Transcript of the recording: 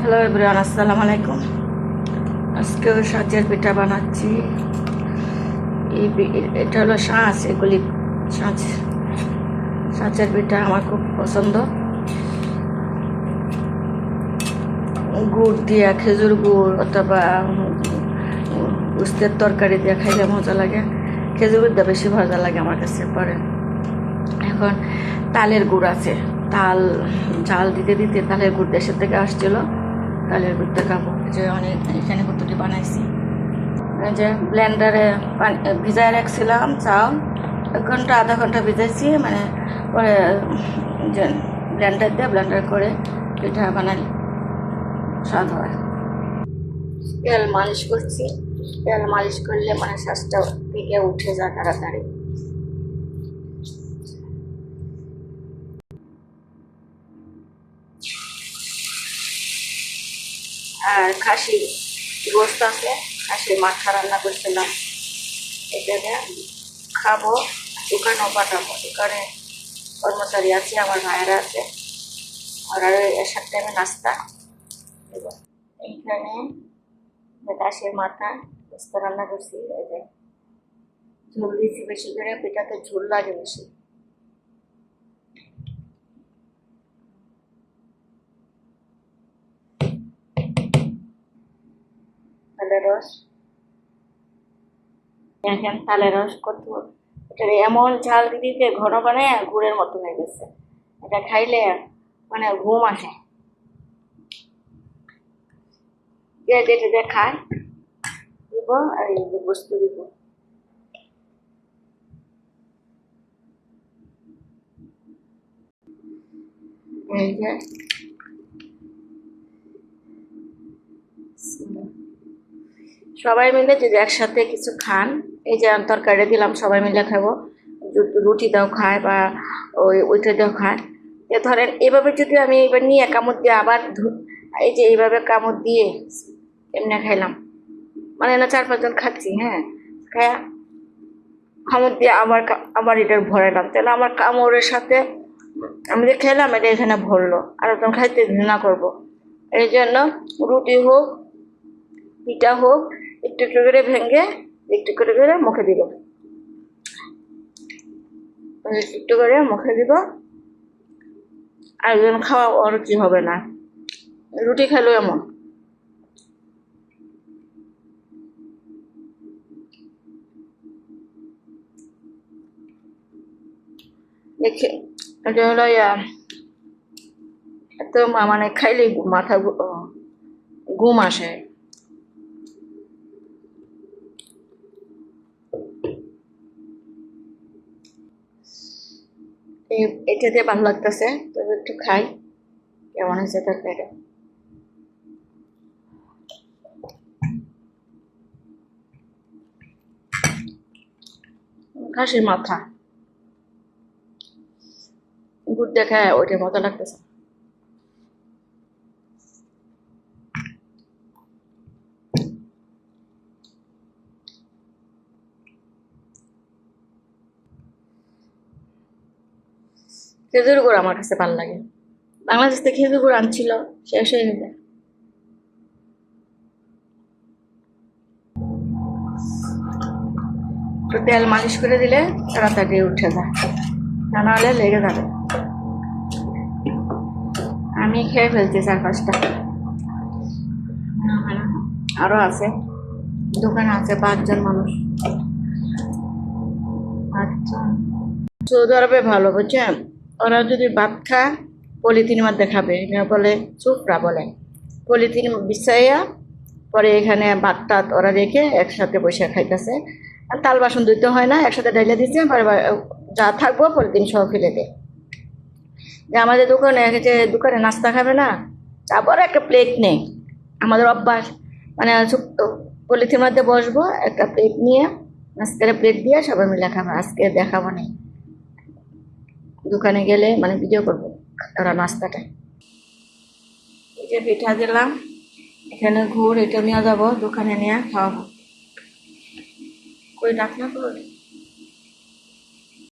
Hello everyone আসসালামু আলাইকুম আজকে সাজের পিঠা বানাচ্ছি। এটা হলো সাঁচ এগুলি সাঁচ সাঁচের পিঠা আমার খুব পছন্দ। গুড় দিয়া, খেজুর গুড় অথবা উস্তের তরকারি দিয়ে খাইলে মজা লাগে। খেজুর গুড় দিয়ে বেশি মজা লাগে আমার কাছে, পরে। এখন তালের গুড় আছে। তাল, জাল দিতে দিতে তালের গুড় দেশের থেকে আসছিল। তালের গুড়টা খাব। যে অনেক এখানে কতটি বানাইছি। যে ব্লেন্ডারে ভিজায় রাখছিলাম চাল এক ঘণ্টা, আধা ঘণ্টা ভিজাইছি মানে পরে যে ব্লেন্ডার দিয়ে ব্লেন্ডার করে পিঠা বানাই। স্বাদ হয়। তেল মালিশ করছি। তেল মালিশ করলে মানে শ্বাসটা থেকে উঠে যায় তাড়াতাড়ি। আর খাসির গোস্ত আছে খাসির মাথা রান্না করছিলাম। এটাকে খাব দোকানেও পাঠাবো। দোকানে কর্মচারী আছে, আমার ভাইয়েরা আছে। আর এর সাথে আমি নাস্তা এইখানে খাসির মাথা, গোস্ত রান্না করছি, এই যে ঝোল দিয়েছি বেশি করে, পিঠাতে ঝোল লাগে বেশি। রস দেখেন তালের রস কত এটা এমন ঝাল দিতে ঘন বানায় গুড়ের মতো হয়ে গেছে। এটা খাইলে মানে ঘুম আসে। যে যেটা যে খায় দিব আর বস্তু দিব। এই যে সবাই মিলে যদি একসাথে কিছু খান, এই যে তরকারি দিলাম, সবাই মিলে খাব। রুটি দাও খায় বা ওই, ওইটা দাও খায়। ধরেন, এভাবে যদি আমি এবার নিয়ে কামড় দিয়ে আবার এই যে এইভাবে কামড় দিয়ে এমনি খাইলাম। মানে না চার পাঁচজন খাচ্ছি হ্যাঁ। খায়া কামড় দিয়ে আবার আবার এটা ভরাইলাম। তাহলে আমার কামড়ের সাথে আমি যে খেলাম, এটা এখানে ভরলো। আর একদম খাইতে ঘৃণা করব। এই জন্য রুটি হোক, পিঠা হোক একটু একটু করে ভেঙে একটু করে করে মুখে দিব। একটু করে মুখে দিব। আর একজন খাওয়া অরুচি হবে না। রুটি খেলো এমন। দেখে, এটা হলো এত মানে খাইলে মাথা ঘুম আসে এই- এটা দিয়ে ভালো লাগতেছে তবে একটু খাই। কেমন হয়েছে তরকারিটা? খাসির মাথা। গুড় দেখায় ওইটার মতো লাগতেছে। খেজুর গুড় আমার কাছে ভালো লাগে। বাংলাদেশ থেকে খেজুর গুড় আনছিল, শেষ হয়ে গেছে। একটু তেল মালিশ করে দিলে তাড়াতাড়ি উঠে যায়। তা নাহলে লেগে যাবে। আমি খেয়ে ফেলছি চার পাঁচটা আরও আছে। দোকানে আছে পাঁচজন মানুষ। আচ্ছা সৌদি ভালো, বুঝছেন? ওরা যদি ভাত খায় পলিথিন মধ্যে খাবে বলে চুপড়া বলে। পলিথিন বিছাইয়া পরে এখানে ভাত টাত ওরা রেখে একসাথে বসে খাইতেছে। আর তাল বাসন ধুইতে হয় না, একসাথে ডাইলে দিচ্ছে পরে যা থাকব পলিথিন সহ ফেলে দেয়। যে আমাদের দোকানে যে দোকানে নাস্তা খাবে না তারপরে একটা প্লেট নেই। আমাদের অভ্যাস মানে পলিথিন মধ্যে বসবো, একটা প্লেট নিয়ে নাস্তার প্লেট দিয়ে সবাই মিলে খাব। আজকে দেখাবো নেই। দোকানে গেলে মানে ভিডিও করব ওরা নাস্তাটা। এই পিঠা দিলাম, এখানে গুড় এটা নিয়ে যাব, দোকানে নিয়ে খাওয়াবো। কই ডাকনা করো